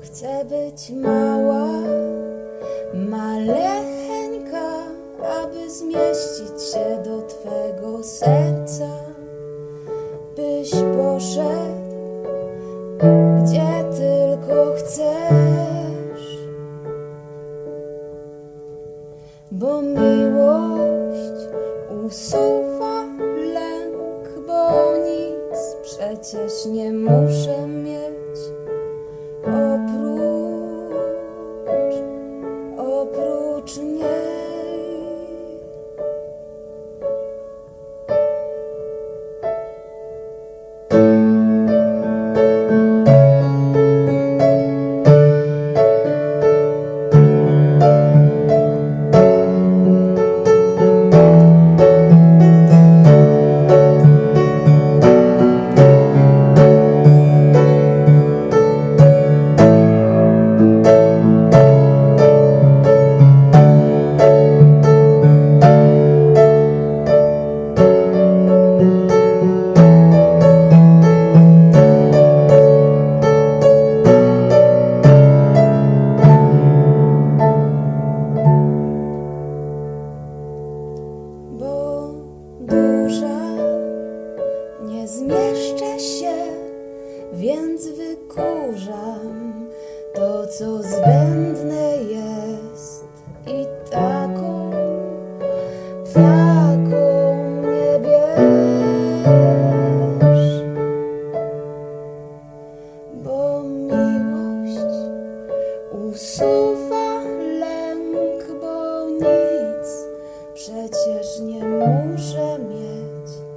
Chcę być mała, maleńka, aby zmieścić się do Twego serca, byś poszedł, gdzie tylko chcesz. Bo miłość usuwa lęk, bo nic przecież nie muszę mieć zmieszczę się, więc wykurzam to, co zbędne jest i taką, taką nie bierz, bo miłość usuwa lęk, bo nic przecież nie muszę mieć.